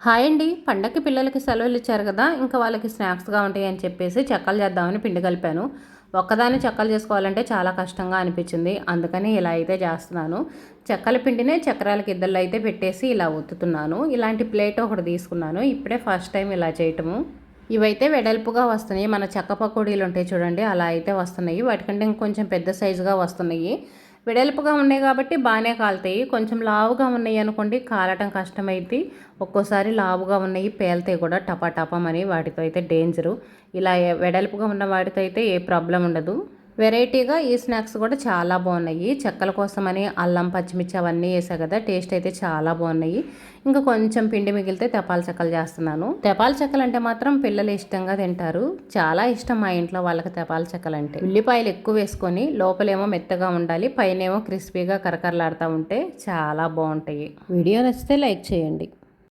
Hi అండి. పండగకి పిల్లలకి సెలవులు ఇచ్చారు కదా ఇంకా వాళ్ళకి స్నాక్స్గా ఉంటాయి అని చెప్పేసి చెక్కలు చేద్దామని పిండి కలిపాను. ఒక్కదాన్ని చెక్కలు చేసుకోవాలంటే చాలా కష్టంగా అనిపించింది. అందుకని ఇలా అయితే చేస్తున్నాను. చెక్కల పిండినే చక్రాలకి ఇద్దరు అయితే పెట్టేసి ఇలా ఒత్తుతున్నాను. ఇలాంటి ప్లేట్ ఒకటి తీసుకున్నాను. ఇప్పుడే ఫస్ట్ టైం ఇలా చేయటము. ఇవైతే వెడల్పుగా వస్తున్నాయి. మన చెక్క పకోడీలు ఉంటాయి చూడండి అలా అయితే వస్తున్నాయి. వాటికంటే ఇంకొంచెం పెద్ద సైజుగా వస్తున్నాయి. వెడల్పుగా ఉన్నాయి కాబట్టి బాగానే కాలుతాయి. కొంచెం లావుగా ఉన్నాయి అనుకోండి కాలటం కష్టమైద్ది. ఒక్కోసారి లావుగా ఉన్నాయి పేలుతాయి కూడా టపాటపమని వాటితో అయితే డేంజరు. ఇలా వెడల్పుగా ఉన్న వాటితో అయితే ఏ ప్రాబ్లం ఉండదు. వెరైటీగా ఈ స్నాక్స్ కూడా చాలా బాగున్నాయి. చెక్కల కోసమని అల్లం పచ్చిమిర్చి అవన్నీ వేసా కదా టేస్ట్ అయితే చాలా బాగున్నాయి. ఇంకా కొంచెం పిండి మిగిలితే తెపాల చెక్కలు చేస్తున్నాను. తెపాల చెక్కలు అంటే మాత్రం పిల్లలు ఇష్టంగా తింటారు. చాలా ఇష్టం మా ఇంట్లో వాళ్ళకి తెపాల చెక్కలు అంటే ఉల్లిపాయలు ఎక్కువ వేసుకొని లోపలేమో మెత్తగా ఉండాలి పైనేమో క్రిస్పీగా కరకరలాడుతూ ఉంటే చాలా బాగుంటాయి. వీడియో నచ్చితే లైక్ చేయండి.